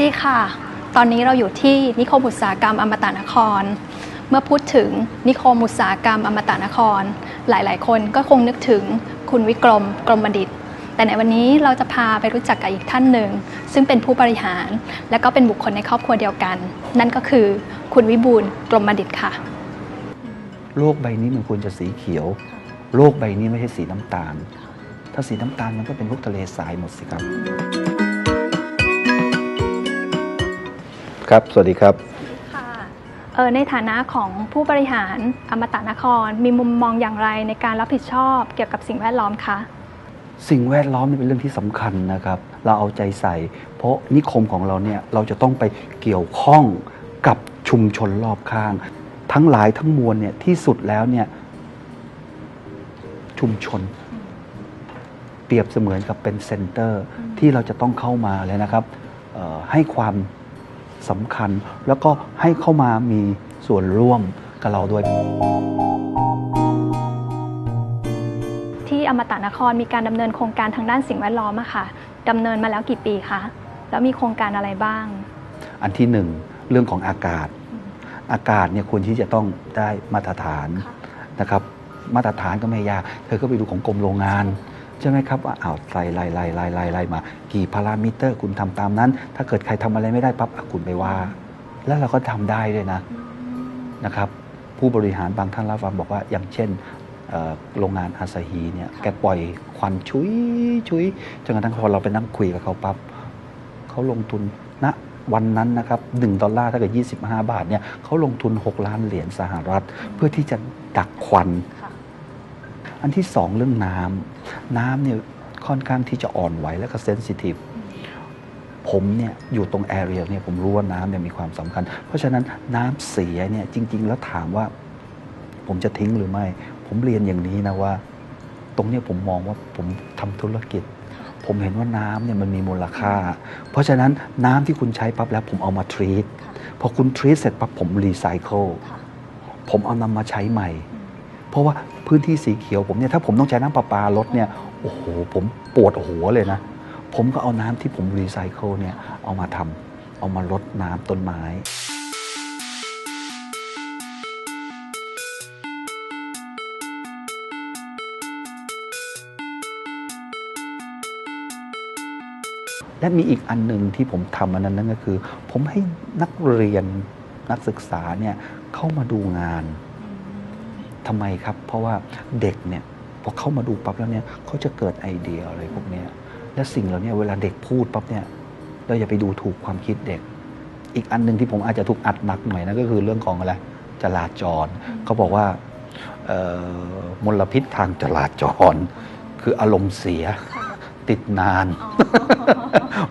ดีค่ะ ตอนนี้เราอยู่ที่นิคมอุตสาหกรรมอมตะนคร เมื่อพูดถึงนิคมอุตสาหกรรมอมตะนคร หลาย ๆ คนก็คงนึกถึงคุณวิกรมกรมบัณฑิต แต่ในวันนี้เราจะพาไปรู้จักกับอีกท่านหนึ่ง ซึ่งเป็นผู้บริหาร และก็เป็นบุคคลในครอบครัวเดียวกัน นั่นก็คือคุณวิบูลย์กรมบัณฑิตค่ะ โลกใบนี้มันควรจะสีเขียว โลกใบนี้ไม่ใช่สีน้ำตาล ถ้าสีน้ำตาลมันก็เป็นพวกทะเลทรายหมดสิครับ ครับ สวัสดีครับ ค่ะเออในฐานะของผู้บริหารอมตะนคร มีมุมมองอย่างไรในการรับผิดชอบเกี่ยวกับสิ่งแวดล้อมคะ สิ่งแวดล้อมนี่เป็นเรื่องที่สำคัญนะครับ เราเอาใจใส่ เพราะนิคมของเราเนี่ยเราจะต้องไปเกี่ยวข้องกับชุมชนรอบข้าง ทั้งหลายทั้งมวลเนี่ยที่สุดแล้วเนี่ยชุมชน เปรียบเสมือนกับเป็นเซ็นเตอร์ที่เราจะต้องเข้ามาเลยนะครับเอ่อให้ความ สำคัญ แล้วก็ให้เข้ามามีส่วนร่วมกับเราด้วย ที่อมตะนครมีการดำเนินโครงการทางด้านสิ่งแวดล้อมอะค่ะดำเนินมาแล้วกี่ปีคะแล้วมีโครงการอะไรบ้าง อันที่หนึ่งเรื่องของอากาศ อากาศเนี่ยควรที่จะต้องได้มาตรฐานค่ะนะครับ มาตรฐานก็ไม่ยาก เธอก็ไปดูของกรมโรงงาน ใช่ไหมครับว่าอ้าวไล่ไล่ไล่ไล่ไล่ไล่มา กี่พารามิเตอร์คุณทำตามนั้น ถ้าเกิดใครทำอะไรไม่ได้ปั๊บคุณไปว่า แล้วเราก็ทำได้ด้วยนะนะครับ ผู้บริหารบางท่านรับฟังบอกว่าอย่างเช่นโรงงานอาซาฮีเนี่ยแกปล่อยควันชุยชุยจนกระทั่งพอเราไปนั่งคุยกับเขาปั๊บเขาลงทุนณวันนั้นนะครับ1ดอลลาร์ถ้าเกิด25 บาทเนี่ยเขาลงทุน 6 ล้านเหรียญสหรัฐ เพื่อที่จะดักควัน อันที่สองเรื่องน้ำน้ำเนี่ยค่อนข้างที่จะอ่อนไหวและก็เซนซิทีฟผมเนี่ยอยู่ตรงแอเรียเนี่ยผมรู้ว่าน้ำเนี่ยมีความสำคัญ เพราะฉะนั้นน้ำเสียเนี่ยจริง ๆ แล้วถามว่า ผมจะทิ้งหรือไม่ ผมเรียนอย่างนี้นะว่า ตรงเนี้ยผมมองว่าผมทำธุรกิจ ผมเห็นว่าน้ำเนี่ยมันมีมูลค่า เพราะฉะนั้นน้ำที่คุณใช้ปั๊บแล้วผมเอามาทรีตพอคุณทรีตเสร็จปั๊บผมรีไซเคิลผมเอานำมาใช้ใหม่ เพราะว่าพื้นที่สีเขียวผมเนี่ยถ้าผมต้องใช้น้ำประปาลดเนี่ยโอ้โหผมปวดหัวเลยนะ ผมก็เอาน้ำที่ผมรีไซเคิลเนี่ยเอามาทำเอามาลดน้ำต้นไม้และมีอีกอันหนึ่งที่ผมทำอันนั้นนั่นก็คือ ผมให้นักเรียนนักศึกษาเนี่ยเข้ามาดูงาน ทำไมครับ เพราะว่าเด็กเนี่ยพอเข้ามาดูปั๊บแล้วเนี่ยเขาจะเกิดไอเดียอะไรพวกเนี้ยและสิ่งเหล่านี้เวลาเด็กพูดปั๊บเนี่ยเราอย่าไปดูถูกความคิดเด็ก อีกอันหนึ่งที่ผมอาจจะถูกอัดหนักหน่อยนะก็คือเรื่องของอะไรจราจรเขาบอกว่าเอ่อมลพิษทางจราจร คืออารมณ์เสียติดนาน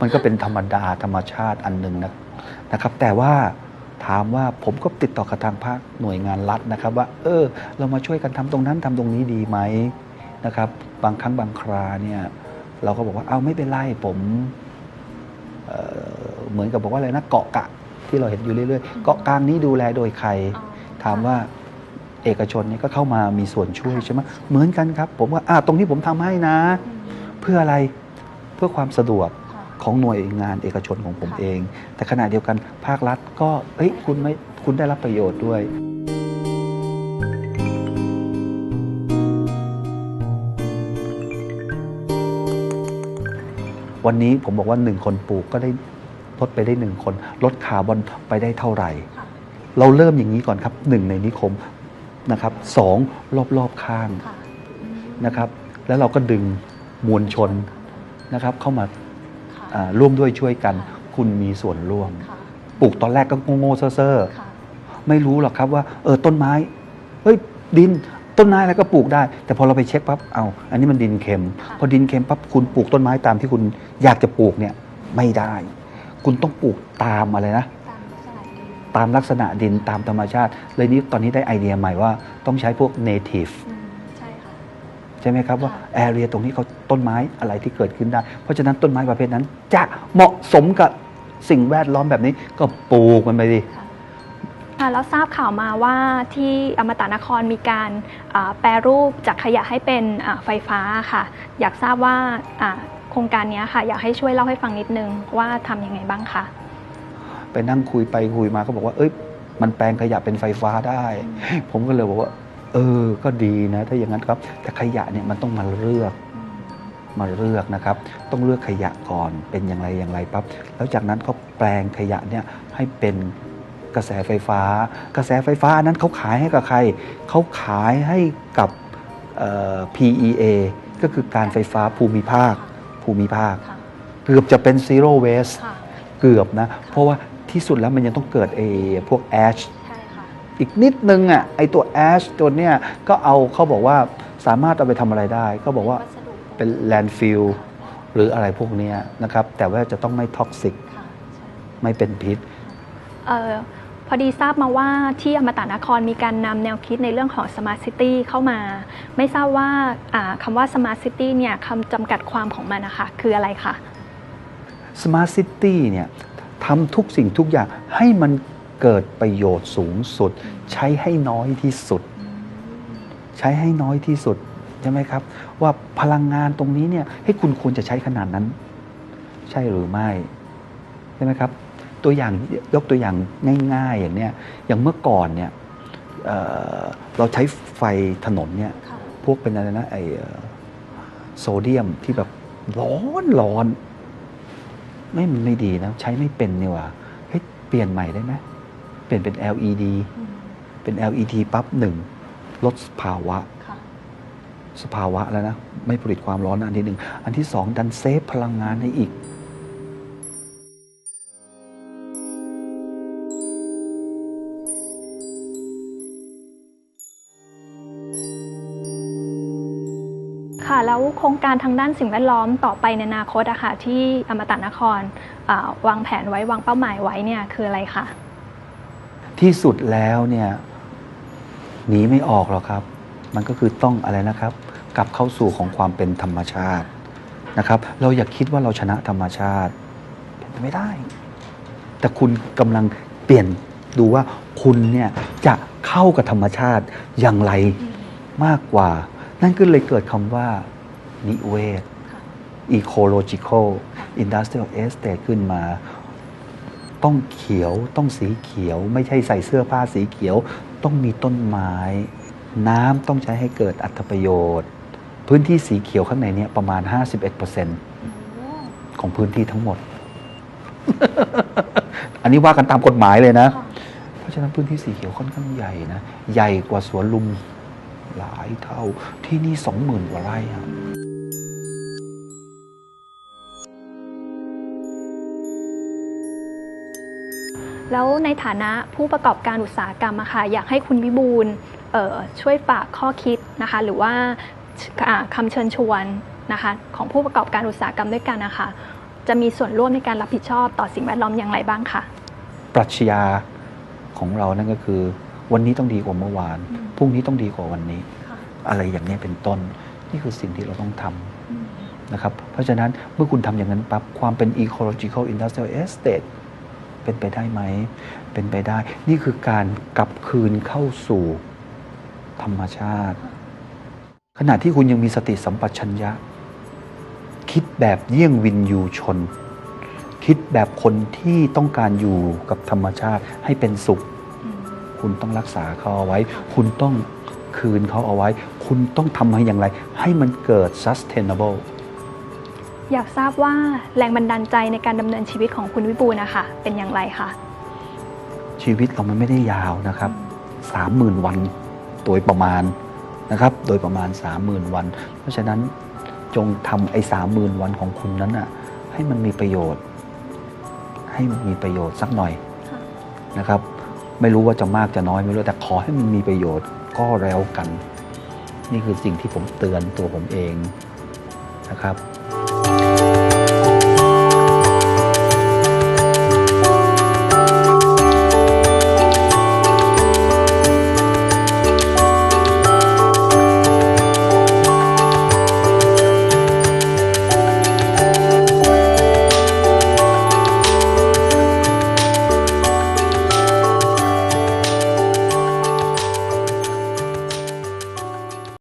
มันก็เป็นธรรมดาธรรมชาติอันหนึ่งนะนะครับ แต่ว่า ถามว่าผมก็ติดต่อกับทางภาคหน่วยงานรัฐนะครับ ว่า เออ เรามาช่วยกันทำตรงนั้นทำตรงนี้ดีไหมนะครับ บางครั้งบางคราเนี่ยเราก็บอกว่าเอาไม่เป็นไรผมเอ่อเหมือนกับบอกว่าอะไรนะเกาะกะที่เราเห็นอยู่เรื่อยๆเกาะกลางนี้ดูแลโดยใคร ถามว่าเอกชนเนี่ยก็เข้ามามีส่วนช่วยใช่ไหมเหมือนกันครับ ผมว่าอ่าตรงนี้ผมทำให้นะ เพื่ออะไรเพื่อความสะดวก ของหน่วยงานเอกชนของผมค่ะเอง แต่ขณะเดียวกันภาครัฐก็เอ้ยคุณไม่คุณได้รับประโยชน์ด้วยวันนี้ผมบอกว่าหนึ่งคนปลูกก็ได้ลดไปได้หนึ่งคน ลดคาร์บอนไปได้เท่าไหร่ เราเริ่มอย่างนี้ก่อนครับหนึ่งในนิคมนะครับสองรอบๆข้างค่ะนะครับ แล้วเราก็ดึงมวลชนนะครับเข้ามาค่ะอ่า ร่วมด้วยช่วยกันค่ะคุณมีส่วนร่วมค่ะปลูกตอนแรกก็โง่ๆเซ่อค่ะๆไม่รู้หรอกครับว่า เออต้นไม้เฮ้ยดินต้นไม้อะไรก็ปลูกได้ แต่พอเราไปเช็คปั๊บเอาอันนี้มันดินเค็มค่ะพอดินเค็มปั๊บคุณปลูกต้นไม้ตามที่คุณอยากจะปลูกเนี่ยไม่ได้ คุณต้องปลูกตามอะไรนะตามลักษณะดินตามลักษณะดินตามธรรมชาติเลยนี้ตอนนี้ได้ไอเดียใหม่ว่าต้องใช้พวก native อืมใช่ค่ะใช่ไหมครับว่าค่ะแอเรียตรงนี้เขาต้นไม้อะไรที่เกิดขึ้นได้ เพราะฉะนั้นต้นไม้ประเภทนั้น จะเหมาะสมกับสิ่งแวดล้อมแบบนี้ก็ปลูกมันไปดิค่ะแล้วทราบข่าวมาว่าที่อมตะนครมีการอ่าแปรรูปจากขยะให้เป็นอ่าไฟฟ้าค่ะ อยากทราบว่าอ่าโครงการเนี้ยค่ะ อยากให้ช่วยเล่าให้ฟังนิดนึงว่าทำยังไงบ้างคะไปนั่งคุยไปคุยมาก็บอกว่า เอ้ยมันแปลงขยะเป็นไฟฟ้าได้ ผมก็เลยบอกว่า เออ ก็ดีนะ ถ้าอย่างนั้นครับ แต่ขยะเนี่ยมันต้องมาเลือก มาเลือกนะครับ ต้องเลือกขยะก่อน เป็นอย่างไรอย่างไรปั๊บ แล้วจากนั้นก็แปลงขยะเนี่ยให้เป็นกระแสไฟฟ้า กระแสไฟฟ้าอันนั้นเขาขายให้กับใคร เขาขายให้กับเอ่อ PEA ก็คือการไฟฟ้าภูมิภาค ภูมิภาคค่ะเกือบจะเป็น zero waste ค่ะเกือบนะ เพราะว่าที่สุดแล้วมันยังต้องเกิดไอ้พวก ash ใช่ค่ะ อีกนิดนึงอะไอตัว ash ตัวเนี้ยก็เอาเขาบอกว่าสามารถเอาไปทำอะไรได้ ก็บอกว่าวัสดุเป็น landfill หรืออะไรพวกเนี้ยนะครับ แต่ว่าจะต้องไม่ท็อกซิกค่ะใช่ไม่เป็นพิษ เออพอดีทราบมาว่าที่อมตะนครมีการนำแนวคิดในเรื่องของ Smart City เข้ามา ไม่ทราบว่าอ่าคำว่า Smart City เนี่ยคำจำกัดความของมันนะคะ คืออะไรคะ Smart City เนี่ยทำทุกสิ่งทุกอย่างให้มัน เกิดประโยชน์สูงสุด ใช้ให้น้อยที่สุด ใช้ให้น้อยที่สุดใช่ไหมครับ ว่าพลังงานตรงนี้เนี่ยให้คุณควรจะใช้ขนาดนั้น ใช่หรือไม่ใช่ไหมครับ ตัวอย่างยกตัวอย่างง่าย ๆ อย่างเนี้ยอย่างเมื่อก่อนเนี่ยเอ่อเราใช้ไฟถนนเนี่ยพวกเป็นอะไรนะไอเอ่อโซเดียมที่แบบร้อนร้อนไม่มันไม่ดีนะ ใช้ไม่เป็นนี่หว่าเฮ้ยเปลี่ยนใหม่ได้ไหม เปลี่ยนเป็น LED เป็น LED ปั๊บหนึ่งลดสภาวะค่ะสภาวะแล้วนะ ไม่ผลิตความร้อนอันที่หนึ่ง อันที่สองดันเซฟพลังงานให้อีกค่ะแล้วโครงการทางด้านสิ่งแวดล้อมต่อไปในอนาคตอะค่ะที่อมตะนครอ่าวางแผนไว้วางเป้าหมายไว้เนี่ยคืออะไรคะ ที่สุดแล้วเนี่ยหนีไม่ออกหรอกครับ มันก็คือต้องอะไรนะครับ กลับเข้าสู่ของความเป็นธรรมชาตินะครับ เราอย่าคิดว่าเราชนะธรรมชาติเป็นไปไม่ได้ แต่คุณกำลังเปลี่ยนดูว่าคุณเนี่ยจะเข้ากับธรรมชาติอย่างไรมากกว่า นั่นก็เลยเกิดคำว่า นิเวศ ecological industrial estate ขึ้นมา ต้องเขียวต้องสีเขียว ไม่ใช่ใส่เสื้อผ้าสีเขียว ต้องมีต้นไม้ น้ำต้องใช้ให้เกิดอัตประโยชน์ พื้นที่สีเขียวข้างในเนี้ประมาณ 51%ของพื้นที่ทั้งหมด อันนี้ว่ากันตามกฎหมายเลยนะ เพราะฉะนั้นพื้นที่สีเขียวค่อนข้างใหญ่นะ ใหญ่กว่าสวนลุมหลายเท่าที่นี่สองหมื่นกว่าไร่ครับ แล้วในฐานะผู้ประกอบการอุตสาหกรรมอะค่ะอยากให้คุณวิบูลช่วยฝากข้อคิดนะคะหรือว่าอ่าคำเชิญชวนนะคะของผู้ประกอบการอุตสาหกรรมด้วยกันนะคะจะมีส่วนร่วมในการรับผิดชอบต่อสิ่งแวดล้อมอย่างไรบ้างคะปรัชญาของเรานั่นก็คือ วันนี้ต้องดีกว่าเมื่อวานพรุ่งนี้ต้องดีกว่าวันนี้ อะไรอย่างนี้เป็นต้น นี่คือสิ่งที่เราต้องทำนะครับเพราะฉะนั้นเมื่อคุณทำอย่างนั้นปั๊บความเป็น ecological industrial estate เป็นไปได้ไหม เป็นไปได้ นี่คือการกลับคืนเข้าสู่ธรรมชาติ ขณะที่คุณยังมีสติสัมปชัญญะ คิดแบบเยี่ยงวินยูชน คิดแบบคนที่ต้องการอยู่กับธรรมชาติให้เป็นสุข คุณต้องรักษาเขาเอาไว้ คุณต้องคืนเขาเอาไว้ คุณต้องทำให้อย่างไร ให้มันเกิด sustainable อยากทราบว่าแรงบันดาลใจในการดำเนินชีวิตของคุณวิบูลนะคะเป็นอย่างไรคะชีวิตเรามันไม่ได้ยาวนะครับสามหมื่นวันโดยประมาณนะครับ โดยประมาณสามหมื่นวัน เพราะฉะนั้นจงทำไอ้สามหมื่นวันของคุณนั้นอะให้มันมีประโยชน์ ให้มันมีประโยชน์สักหน่อยนะครับ ไม่รู้ว่าจะมากจะน้อยไม่รู้แต่ขอให้มันมีประโยชน์ก็แล้วกัน นี่คือสิ่งที่ผมเตือนตัวผมเองนะครับ